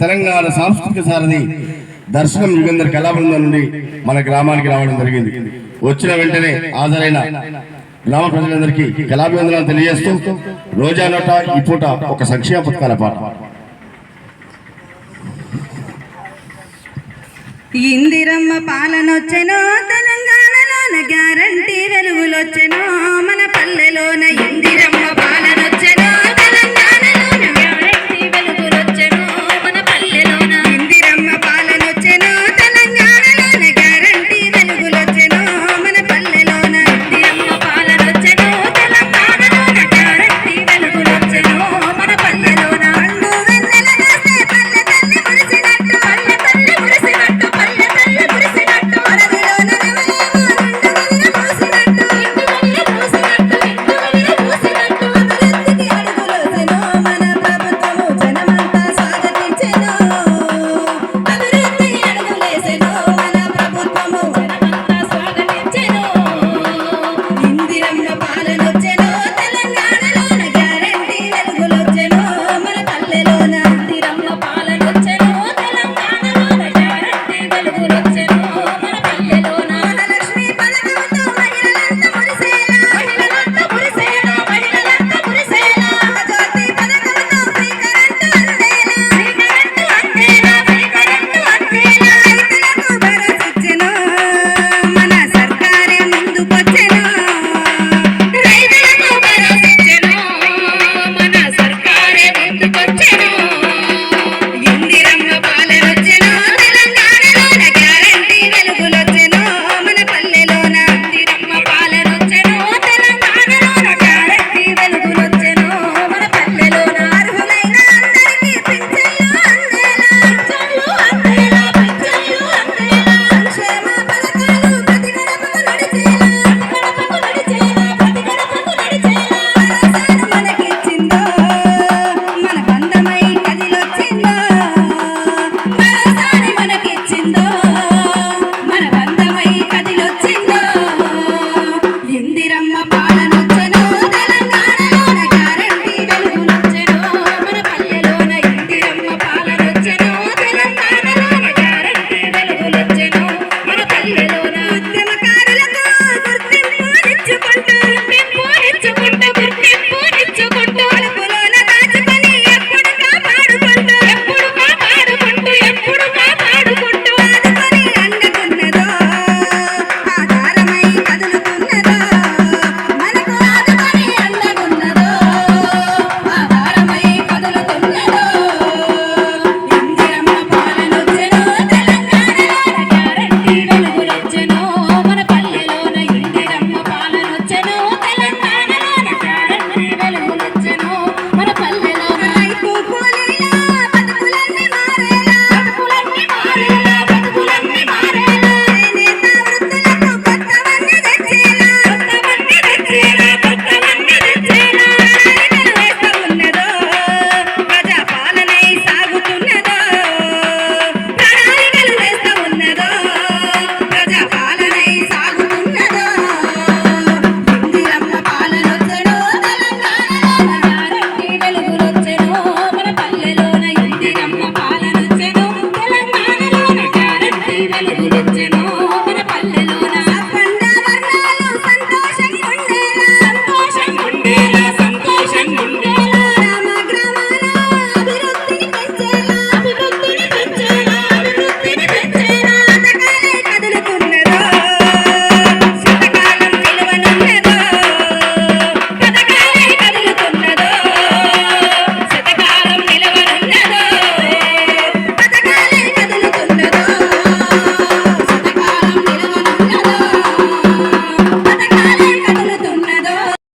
తెలంగాణ సాంస్కృతిక సారథి దర్శనం యుగేందర్ కళాబృందం నుండి మన గ్రామానికి రావడం జరిగింది. వచ్చిన వెంటనే హాజరైన గ్రామ ప్రజలందరికీ కళాభివందనాలు తెలియజేస్తూ రోజా నోట ఈ పూట ఒక సంక్షేమ పథకాల పాట. ఇందిరమ్మ పాలనొచ్చెనో తెలంగాణలోన గ్యారంటీ వెలుగులొచ్చెనో మన పల్లెలోన ఇందిరమ్మ